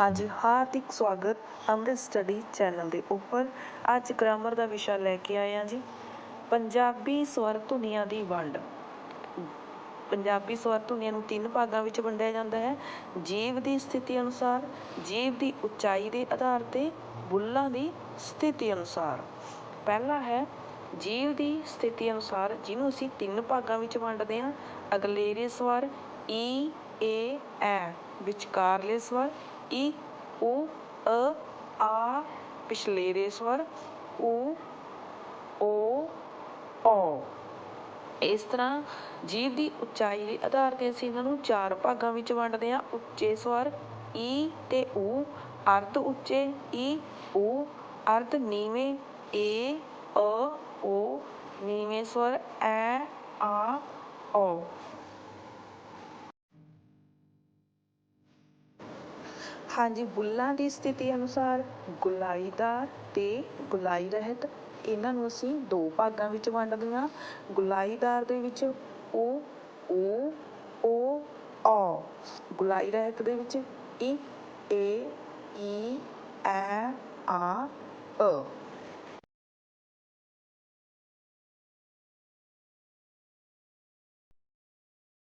ਹਾਂਜੀ, ਹਾਰਦਿਕ ਸਵਾਗਤ ਅੰਮ੍ਰਿਤ study channel ਦੇ ਉੱਪਰ। ਅੱਜ ਗ੍ਰਾਮਰ ਦਾ ਵਿਸ਼ਾ ਲੈ ਕੇ ਆਏ ਹਾਂ ਜੀ। ਪੰਜਾਬੀ ਸਵਰ ਧੁਨੀਆਂ ਦੀ ਵੰਡ। ਪੰਜਾਬੀ ਸਵਰ ਧੁਨੀਆਂ ਨੂੰ ਤਿੰਨ ਭਾਗਾਂ ਵਿੱਚ ਵੰਡਿਆ ਜਾਂਦਾ ਹੈ। ਜੀਵ ਦੀ ਸਥਿਤੀ ਅਨੁਸਾਰ, ਜੀਵ ਦੀ ਉਚਾਈ ਦੇ ਆਧਾਰ 'ਤੇ ਬੁੱਲਾਂ ਦੀ ਸਥਿਤੀ ਅਨੁਸਾਰ। ਪਹਿਲਾ ਹੈ, ਜੀਵ ਦੀ ਸਥਿਤੀ ਅਨੁਸਾਰ, ਜਿਹਨੂੰ ਅਸੀਂ ਤਿੰਨ ਭਾਗਾਂ ਵਿੱਚ ਵੰਡਦੇ ਹਾਂ। ਅਗਲੇਰੇ ਸਵਰ, ਈ, ਏ, ਐ, ਵਿਚਕਾਰਲੇ ਸਵਰ ਈ, ਉ, ਅ, ਆ ਪਿਛਲੇਰੇ ਸਵਰ ਊ ਓ ਔ ਇਸ ਤਰ੍ਹਾਂ ਜੀਵ ਦੀ ਉਚਾਈ ਦੇ ਆਧਾਰ 'ਤੇ ਅਸੀਂ ਇਹਨਾਂ ਨੂੰ ਚਾਰ ਭਾਗਾਂ ਵਿੱਚ ਵੰਡਦੇ ਹਾਂ। ਉੱਚੇ ਸਵਰ, ਈ ਅਤੇ ਊ ਅਰਧ ਉੱਚੇ, ਈ ਊ ਅਰਧ ਨੀਵੇਂ, ਏ, ਅ, ਓ, ਨੀਵੇਂ ਸਵਰ, ਐ, ਆ ਔ ਹਾਂਜੀ, ਬੁੱਲਾਂ ਦੀ ਸਥਿਤੀ ਅਨੁਸਾਰ ਗੁਲਾਈਦਾਰ ਅਤੇ ਗੁਲਾਈ ਰਹਿਤ, ਇਹਨਾਂ ਨੂੰ ਅਸੀਂ ਦੋ ਭਾਗਾਂ ਵਿੱਚ ਵੰਡਦੇ ਹਾਂ। ਗੁਲਾਈਦਾਰ ਦੇ ਵਿੱਚ ਉ ਊ ਓ ਔ ਗੁਲਾਈ ਰਹਿਤ ਦੇ ਵਿੱਚ ਈ ਏ, ਈ, ਐ, ਆ ਅ